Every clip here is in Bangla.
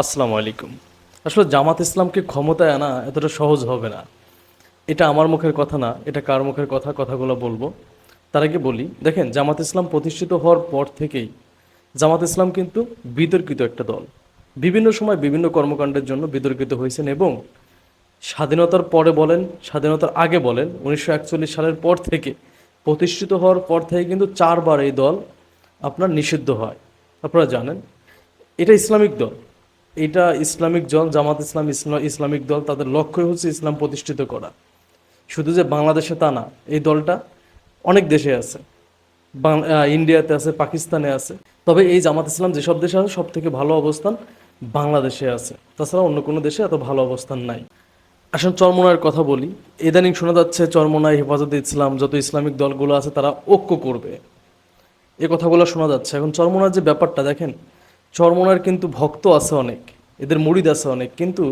আসসালামু আলাইকুম। আসলে জামাত ইসলামকে ক্ষমতায় আনা এতটা সহজ হবে না। এটা আমার মুখের কথা না, এটা কার মুখের কথা কথাগুলো বলব। তার আগে বলি, দেখেন, জামাত ইসলাম প্রতিষ্ঠিত হওয়ার পর থেকেই জামাত ইসলাম কিন্তু বিতর্কিত একটা দল। বিভিন্ন সময় বিভিন্ন কর্মকাণ্ডের জন্য বিতর্কিত হয়েছেন এবং স্বাধীনতার পরে বলেন, স্বাধীনতার আগে বলেন, উনিশশো একচল্লিশ সালের পর থেকে, প্রতিষ্ঠিত হওয়ার পর থেকে কিন্তু চারবার এই দল আপনার নিষিদ্ধ হয়। আপনারা জানেন, এটা ইসলামিক দল। এটা ইসলামিক দল জামাত ইসলাম, ইসলা- ইসলামিক দল, তাদের লক্ষ্যই হচ্ছে ইসলাম প্রতিষ্ঠিত করা। শুধু যে বাংলাদেশে তা না, এই দলটা অনেক দেশে আছে। ইন্ডিয়াতে আছে, পাকিস্তানে আছে। তবে এই জামাত ইসলাম যেসব দেশে আছে সব থেকে ভালো অবস্থান বাংলাদেশে আছে। তাছাড়া অন্য কোনো দেশে এত ভালো অবস্থান নাই। আসলে চরমনার কথা বলি। ইদানিং শোনা যাচ্ছে চরমনায় হেফাজতে ইসলাম, যত ইসলামিক দলগুলো আছে, তারা ঐক্য করবে। এ কথাগুলো শোনা যাচ্ছে। এখন চরমনার যে ব্যাপারটা, দেখেন চরমনার কিন্তু ভক্ত আছে অনেক, এদের মুড়িদ আছে অনেক, কিন্তু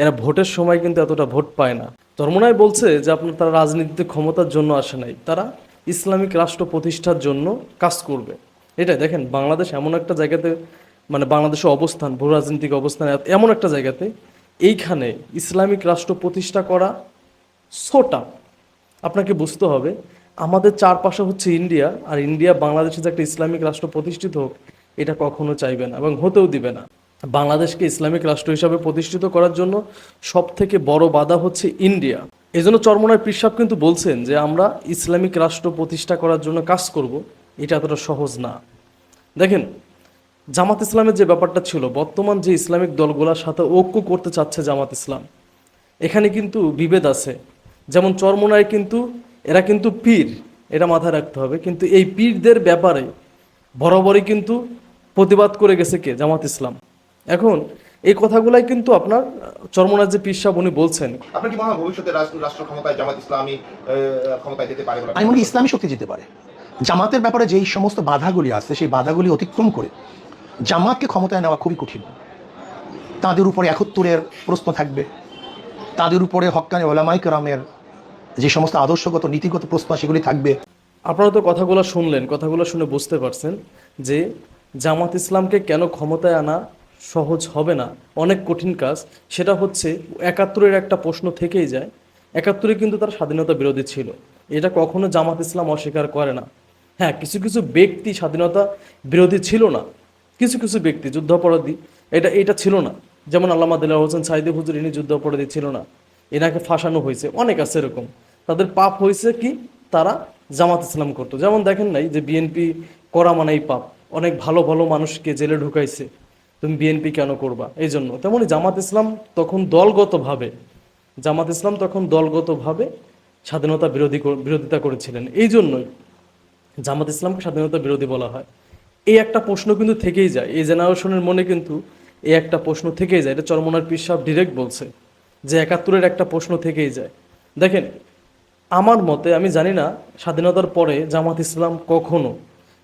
এরা ভোটের সময় কিন্তু এতটা ভোট পায় না। চরমনায় বলছে যে আপনার তারা রাজনীতিতে ক্ষমতার জন্য আসে নাই, তারা ইসলামিক রাষ্ট্র প্রতিষ্ঠার জন্য কাজ করবে। এটাই দেখেন, বাংলাদেশ এমন একটা জায়গাতে মানে বাংলাদেশের অবস্থান, ভূ রাজনৈতিক অবস্থান এমন একটা জায়গাতে, এইখানে ইসলামিক রাষ্ট্র প্রতিষ্ঠা করা সোটা। আপনাকে বুঝতে হবে, আমাদের চারপাশে হচ্ছে ইন্ডিয়া, আর ইন্ডিয়া বাংলাদেশে যে একটা ইসলামিক রাষ্ট্র প্রতিষ্ঠিত হোক এটা কখনো চাইবে না এবং হতেও দিবে না। বাংলাদেশকে ইসলামিক রাষ্ট্র হিসাবে প্রতিষ্ঠিত করার জন্য সব থেকে বড় বাধা হচ্ছে ইন্ডিয়া। এই জন্য চরমনায় পিসাব কিন্তু বলছেন যে, আমরা ইসলামিক রাষ্ট্র প্রতিষ্ঠা করার জন্য কাজ করব। এটা এতটা সহজ না। দেখেন, জামাত ইসলামের যে ব্যাপারটা ছিল, বর্তমান যে ইসলামিক দলগুলোর সাথে ঐক্য করতে চাচ্ছে জামাত ইসলাম, এখানে কিন্তু বিভেদ আছে। যেমন চরমোনায় কিন্তু, এরা কিন্তু পীর, এটা মাথায় রাখতে হবে। কিন্তু এই পীরদের ব্যাপারে বরাবরই কিন্তু প্রতিবাদ করে গেছে কে? জামাত ইসলাম। এখন এই কথাগুলাই কিন্তু আপনার চরমোনার যে পীর সাহেব উনি বলছেন। আপনার কি মনে হয় ভবিষ্যতে রাষ্ট্র ক্ষমতায় জামাত ইসলামী ক্ষমতায় যেতে পারে আমি মনে ইসলামী শক্তি যেতে পারে। জামাতের ব্যাপারে যেই সমস্ত বাধাগুলি আছে সেই বাধাগুলি অতিক্রম করে জামাতকে ক্ষমতায় নেওয়া খুবই কঠিন। তাদের উপরে একত্তরের প্রশ্ন থাকবে। তাদের উপরে হক্কানি ওলামাই কেরামের যে সমস্ত আদর্শগত নীতিগত প্রশ্ন সেগুলি থাকবে। আপনারা তো কথাগুলো শুনলেন কথাগুলো শুনে বুঝতে পারছেন যে জামাত ইসলামকে কেন ক্ষমতায় আনা সহজ হবে না? অনেক কঠিন কাজ। সেটা হচ্ছে একাত্তরের একটা প্রশ্ন থেকেই যায়। একাত্তরে কিন্তু তার স্বাধীনতা বিরোধী ছিল। এটা কখনো জামাত ইসলাম অস্বীকার করে না। হ্যাঁ কিছু কিছু ব্যক্তি স্বাধীনতা বিরোধী ছিল না। কিছু কিছু ব্যক্তি যুদ্ধাপরাধী। এটা এটা ছিল না। যেমন আল্লামা দিল্লা হোসেন সাইদে হুজুর, ইনি যুদ্ধাপরাধী ছিল না। এনাকে ফাঁসানো হয়েছে। অনেক আছে এরকম। তাদের পাপ হয়েছে কি? তারা জামাত ইসলাম করতো। যেমন দেখেন নাই যে বিএনপি করা মানেই পাপ। অনেক ভালো ভালো মানুষকে জেলে ঢুকাইছে। তুমি বিএনপি কেন করবা? এই জন্য। তেমনি জামাত ইসলাম তখন দলগতভাবে, জামাত ইসলাম তখন দলগতভাবে স্বাধীনতা বিরোধী বিরোধিতা করেছিলেন। এই জন্যই জামাত ইসলামকে স্বাধীনতা বিরোধী বলা হয়। এই একটা প্রশ্ন কিন্তু থেকেই যায়। এই জেনারেশনের মনে কিন্তু এই একটা প্রশ্ন থেকেই যায়। এটা চরমনার সাহেব ডিরেক্ট বলছে যে একাত্তরের একটা প্রশ্ন থেকেই যায়। দেখেন, আমার মতে আমি জানি না স্বাধীনতার পরে জামাত ইসলাম কখনো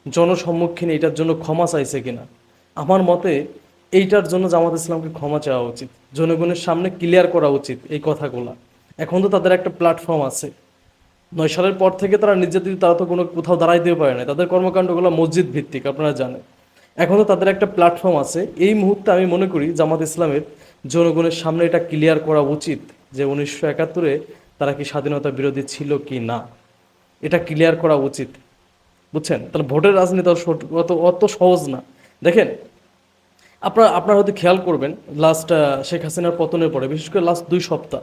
জনসম্মুখীনে, এটার জন্য ক্ষমা চাইছে কিনা? আমার মতে, এইটার জন্য জামাত ইসলামকে ক্ষমা চাওয়া উচিত। জনগণের সামনে ক্লিয়ার করা উচিত এই কথাগুলা। এখন তো তাদের একটা প্ল্যাটফর্ম আছে। নয় সালের পর থেকে তারা নির্যাতিত, তারা তো কোনো কোথাও দাঁড়াইতেও পারে না। তাদের কর্মকাণ্ডগুলো মসজিদ ভিত্তিক আপনারা জানেন। এখন তো তাদের একটা প্ল্যাটফর্ম আছে। এই মুহূর্তে আমি মনে করি জামাত ইসলামের জনগণের সামনে এটা ক্লিয়ার করা উচিত যে উনিশশো একাত্তরে তারা কি স্বাধীনতা বিরোধী ছিল কি না। এটা ক্লিয়ার করা উচিত। বুঝছেন? তাহলে ভোটের রাজনীতি অত অত সহজ না। দেখেন, আপনার, আপনারা হয়তো খেয়াল করবেন লাস্ট শেখ হাসিনার পতনের পরে, বিশেষ করে লাস্ট দুই সপ্তাহ,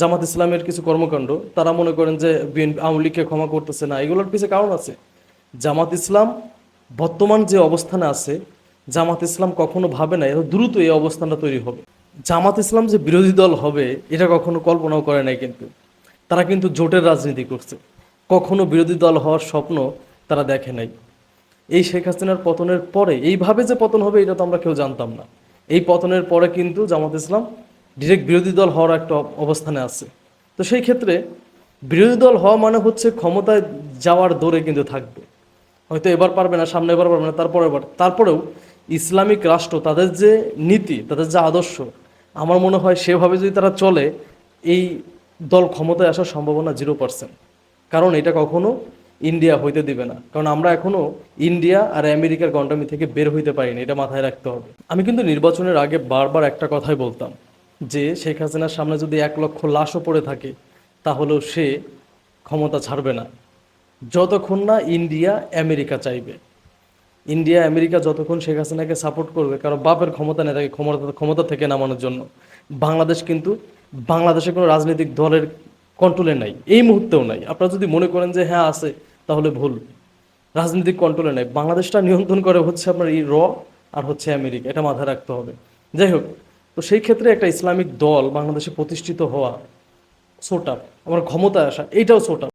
জামাত ইসলামের কিছু কর্মকাণ্ড, তারা মনে করেন যে বিএনপি আওয়ামী লীগকে ক্ষমা করতেছে না, এগুলোর পিছিয়ে কারণ আছে। জামাত ইসলাম বর্তমান যে অবস্থানে আছে, জামাত ইসলাম কখনো ভাবে না, এত দ্রুত এই অবস্থানটা তৈরি হবে। জামাত ইসলাম যে বিরোধী দল হবে, এটা কখনো কল্পনাও করে নাই কিন্তু। তারা কিন্তু জোটের রাজনীতি করছে। কখনো বিরোধী দল হওয়ার স্বপ্ন তারা দেখে নাই। এই শেখ হাসিনার পতনের পরে, এইভাবে যে পতন হবে, এটা তো আমরা কেউ জানতাম না। এই পতনের পরে কিন্তু জামাত ইসলাম ডিরেক্ট বিরোধী দল হওয়ার একটা অবস্থানে আছে। তো সেই ক্ষেত্রে বিরোধী দল হওয়া মানে হচ্ছে ক্ষমতায় যাওয়ার দৌড়ে কিন্তু থাকবে। হয়তো এবার পারবে না, সামনে এবার পারবে না, তারপরে এবার, তারপরেও ইসলামিক রাষ্ট্র, তাদের যে নীতি, তাদের যে আদর্শ, আমার মনে হয় সেভাবে যদি তারা চলে, এই দল ক্ষমতায় আসার সম্ভাবনা জিরো পার্সেন্ট কারণ এটা কখনো ইন্ডিয়া হইতে দিবে না। কারণ আমরা এখনও ইন্ডিয়া আর আমেরিকার গন্ডামি থেকে বের হইতে পারিনি, এটা মাথায় রাখতে হবে। আমি কিন্তু নির্বাচনের আগে বারবার একটা কথাই বলতাম যে, শেখ হাসিনার সামনে যদি এক লক্ষ লাশও পড়ে থাকে, তাহলেও সে ক্ষমতা ছাড়বে না। যতক্ষণ না ইন্ডিয়া আমেরিকা চাইবে। ইন্ডিয়া আমেরিকা যতক্ষণ শেখ হাসিনাকে সাপোর্ট করবে, কারণ বাপের ক্ষমতা নেই তাকে ক্ষমতা ক্ষমতা থেকে নামানোর জন্য। বাংলাদেশ কিন্তু, বাংলাদেশে কোনো রাজনৈতিক দলের কন্ট্রোলে নাই, এই মুহূর্তেও নাই। আপনারা যদি মনে করেন যে হ্যাঁ আছে, তাহলে ভুল। রাজনৈতিক কন্ট্রোলে নাই। বাংলাদেশটা নিয়ন্ত্রণ করে হচ্ছে আপনার এই র আর হচ্ছে আমেরিকা, এটা মাথায় রাখতে হবে। যাই হোক, তো সেই ক্ষেত্রে একটা ইসলামিক দল বাংলাদেশে প্রতিষ্ঠিত হওয়া সোটা আমার ক্ষমতায় আসা, এইটাও সোটা